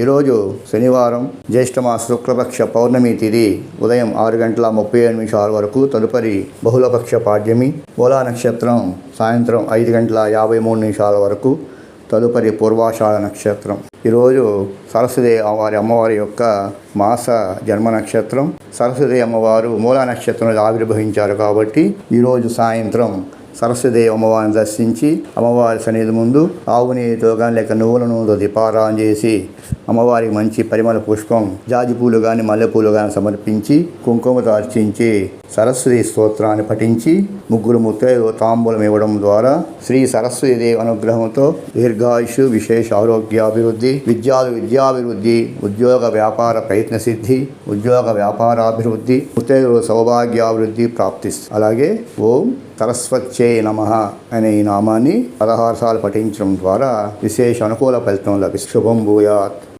ఈరోజు శనివారం జ్యేష్ఠమాస శుక్లపక్ష పౌర్ణమి తిథి ఉదయం ఆరు గంటల ముప్పై ఏడు నిమిషాల వరకు తదుపరి బహుళపక్ష పాడ్యమి. మూలా నక్షత్రం సాయంత్రం ఐదు గంటల యాభై మూడు నిమిషాల వరకు తదుపరి పూర్వాషాఢ నక్షత్రం. ఈరోజు సరస్వతి వారి అమ్మవారి యొక్క మాస జన్మ నక్షత్రం. సరస్వతి అమ్మవారు మూలా నక్షత్రంలో ఆవిర్భవించారు కాబట్టి ఈరోజు సాయంత్రం సరస్వతి అమ్మవారిని దర్శించి అమ్మవారి సన్నిధి ముందు ఆవు నెయ్యితో కానీ లేక నువ్వుల నూనెతో దీపారాధన చేసి అమ్మవారికి మంచి పరిమళ పుష్పం జాజి పూలు కానీ మల్లెపూలు కానీ సమర్పించి కుంకుమతో అర్చించి సరస్వతి స్తోత్రాన్ని పఠించి ముగ్గురు ముత్తైదు తాంబూలం ఇవ్వడం ద్వారా శ్రీ సరస్వతి దేవి అనుగ్రహంతో దీర్ఘాయుషు విశేష ఆరోగ్యాభివృద్ధి విద్యా విద్యాభివృద్ధి ఉద్యోగ వ్యాపార ప్రయత్న సిద్ధి ఉద్యోగ వ్యాపారాభివృద్ధి ముత్తైదు సౌభాగ్యాభివృద్ధి ప్రాప్తిస్తుంది అలాగే ఓం సరస్వత్యే నమ అనే ఈ నామాన్ని పదహారు సార్లు పఠించడం ద్వారా విశేష అనుకూల ఫలితం లభిస్తుంది. శుభం భూయాత్.